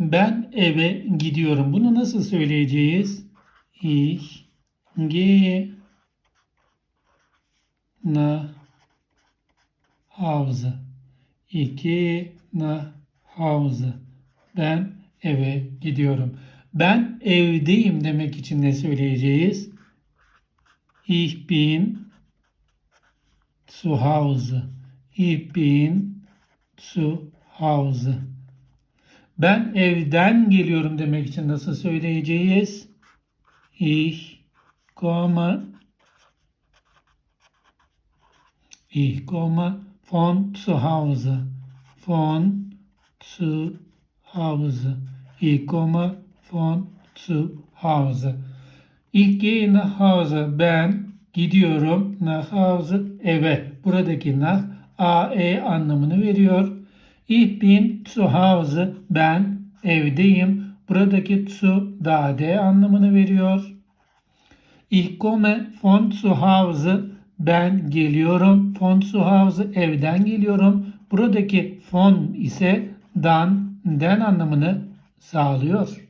Ben eve gidiyorum. Bunu nasıl söyleyeceğiz? Ich gehe nach Hause. Ich gehe nach Hause. Ben eve gidiyorum. Ben evdeyim demek için ne söyleyeceğiz? Ich bin zu Hause. Ich bin zu Hause. Ben evden geliyorum demek için nasıl söyleyeceğiz? Ich komme Ich komme von zu Hause. Von zu Hause. Ich komme von zu Hause. Ich gehe nach Hause. Ben gidiyorum nach Hause eve. Buradaki nach a e anlamını veriyor. Ich bin zu Hause. Ben evdeyim. Buradaki zu da de anlamını veriyor. Ich komme von zu Hause. Ben geliyorum. Von zu Hause evden geliyorum. Buradaki von ise dan, den anlamını sağlıyor.